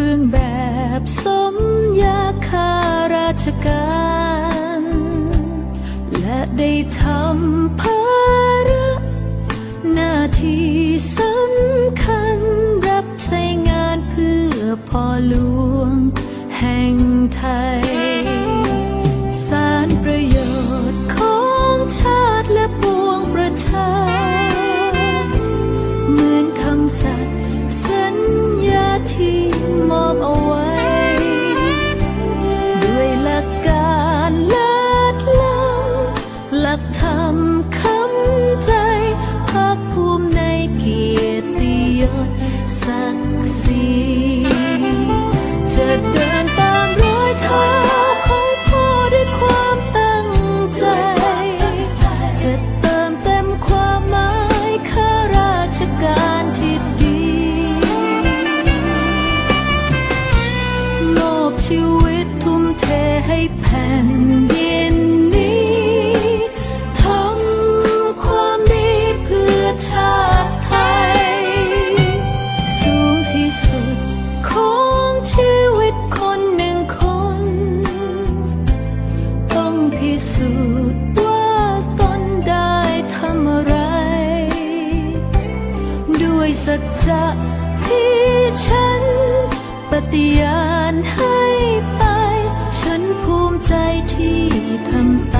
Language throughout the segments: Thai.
รื่องแบบสมยาคาราชการ และได้ทำภาระหน้าที่สำคัญรับใช้งานเพื่อพ่อหลวงแห่งไทย ด้วยสัจจะที่ฉัน ปฏิญาณให้ไป ฉันภูมิใจที่ทำ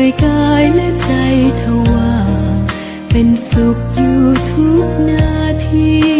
เหนื่อยกายและใจทว่า เป็นสุขอยู่ทุกนาที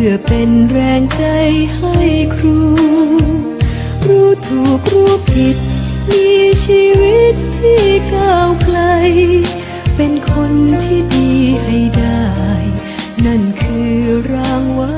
พื่อเป็นแรงใจให้ครู รู้ถูกรู้ผิด มีชีวิตที่ก้าวไกล เป็นคนที่ดีให้ได้ นั่นคือรางวัล